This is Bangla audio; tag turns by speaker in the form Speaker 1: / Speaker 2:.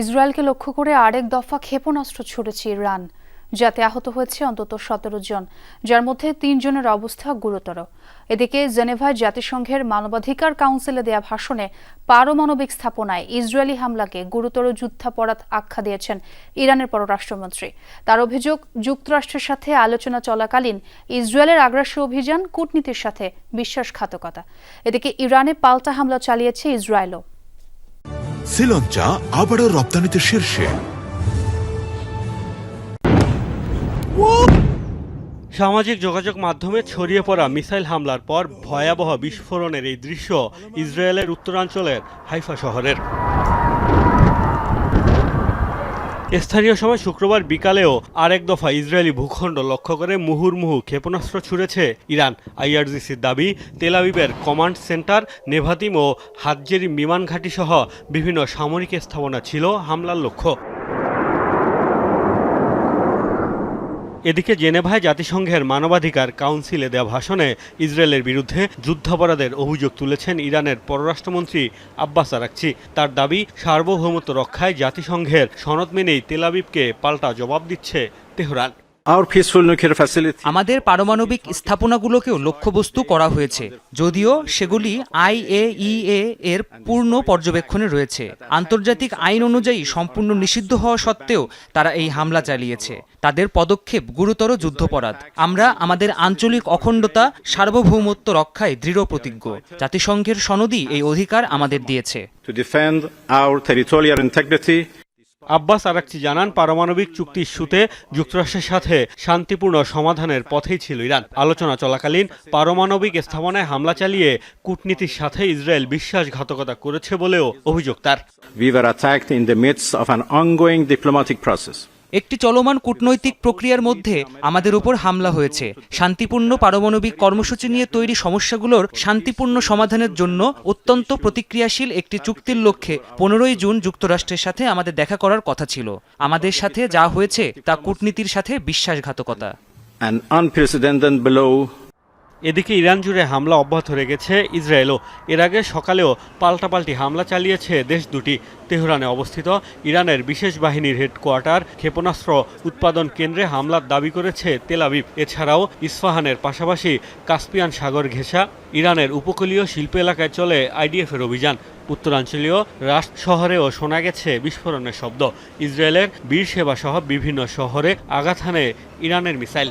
Speaker 1: ইসরায়েলকে লক্ষ্য করে আরেক দফা ক্ষেপণাস্ত্র ছুড়েছে ইরান, যাতে আহত হয়েছে অন্তত সতেরো জন, যার মধ্যে তিনজনের অবস্থা গুরুতর। এদিকে জেনেভায় জাতিসংঘের মানবাধিকার কাউন্সিলে দেয়া ভাষণে পারমাণবিক স্থাপনায় ইসরায়েলি হামলাকে গুরুতর যুদ্ধাপরাধ আখ্যা দিয়েছেন ইরানের পররাষ্ট্রমন্ত্রী। তার অভিযোগ, যুক্তরাষ্ট্রের সাথে আলোচনা চলাকালীন ইসরায়েলের আগ্রাসী অভিযান কূটনীতির সাথে বিশ্বাসঘাতকতা। এদিকে ইরানে পাল্টা হামলা চালিয়েছে ইসরায়েলও।
Speaker 2: শ্রীলঞ্চা আবারও রপ্তানিতে শীর্ষে।
Speaker 3: সামাজিক যোগাযোগ মাধ্যমে ছড়িয়ে পড়া মিসাইল হামলার পর ভয়াবহ বিস্ফোরণের এই দৃশ্য ইসরায়েলের উত্তরাঞ্চলের হাইফা শহরের। স্থানীয় সময় শুক্রবার বিকালেও আরেক দফা ইসরায়েলি ভূখণ্ড লক্ষ্য করে মুহুর্মুহু ক্ষেপণাস্ত্র ছুড়েছে ইরান। আইআরজিসির দাবি তেলাবিবের কমান্ড সেন্টার, নেভাতিম ও হাতজেরি বিমান ঘাঁটি সহ বিভিন্ন সামরিক স্থাপনা ছিল হামলার লক্ষ্য। এদিকে জেনেভায় জাতিসংঘের মানবাধিকার কাউন্সিলে দেওয়া ভাষণে ইসরায়েলের বিরুদ্ধে যুদ্ধাপরাধের অভিযোগ তুলেছেন ইরানের পররাষ্ট্রমন্ত্রী আব্বাস আরাকচি। তার দাবি, সার্বভৌমত্ব রক্ষায় জাতিসংঘের সনদ মেনেই তেলাবিবকে পাল্টা জবাব দিচ্ছে তেহরান।
Speaker 4: আমাদের পারমাণবিক স্থাপনাগুলোকেও লক্ষ্যবস্তু করা হয়েছে যদিও সেগুলি আইএইএ এর পূর্ণ পর্যবেক্ষণে রয়েছে। আন্তর্জাতিক আইন অনুযায়ী সম্পূর্ণ নিষিদ্ধ হওয়া সত্ত্বেও তারা এই হামলা চালিয়েছে। তাদের পদক্ষেপ গুরুতর যুদ্ধপরাধ। আমরা আমাদের আঞ্চলিক অখণ্ডতা সার্বভৌমত্ব রক্ষায় দৃঢ় প্রতিজ্ঞ। জাতিসংঘের সনদই এই অধিকার আমাদের দিয়েছে।
Speaker 3: আব্বাস আরাকচি জানান, পারমাণবিক চুক্তির সুতে যুক্তরাষ্ট্রের সাথে শান্তিপূর্ণ সমাধানের পথেই ছিল ইরান আলোচনা চলাকালীন পারমাণবিক স্থাপনায় হামলা চালিয়ে কূটনীতির সাথে ইসরায়েল বিশ্বাসঘাতকতা করেছে বলেও অভিযোগ তার
Speaker 5: we were attacked in the midst of an ongoing.
Speaker 4: একটি চলমান কূটনৈতিক প্রক্রিয়ার মধ্যে আমাদের উপর হামলা হয়েছে। শান্তিপূর্ণ পারমাণবিক কর্মসূচি নিয়ে তৈরি সমস্যাগুলোর শান্তিপূর্ণ সমাধানের জন্য অত্যন্ত প্রতিক্রিয়াশীল একটি চুক্তির লক্ষ্যে পনেরোই জুন যুক্তরাষ্ট্রের সাথে আমাদের দেখা করার কথা ছিল। আমাদের সাথে যা হয়েছে তা কূটনীতির সাথে বিশ্বাসঘাতকতা।
Speaker 5: An unprecedented blow
Speaker 3: এদিকে ইরান জুড়ে হামলা অব্যাহত রেখেছে ইসরায়েলও। এর আগে সকালেও পাল্টাপাল্টি হামলা চালিয়েছে দেশ দুটি। তেহরানে অবস্থিত ইরানের বিশেষ বাহিনীর হেডকোয়ার্টার ক্ষেপণাস্ত্র উৎপাদন কেন্দ্রে হামলার দাবি করেছে তেলাবিব এছাড়াও ইস্পাহানের পাশাপাশি কাস্পিয়ান সাগর ঘেঁষা ইরানের উপকূলীয় শিল্প এলাকায় চলে আইডিএফের অভিযান। উত্তরাঞ্চলীয় রাষ্ট্র শহরেও শোনা গেছে বিস্ফোরণের শব্দ। ইসরায়েলের বীর সেবা সহ বিভিন্ন শহরে আঘাত হানে ইরানের মিসাইল।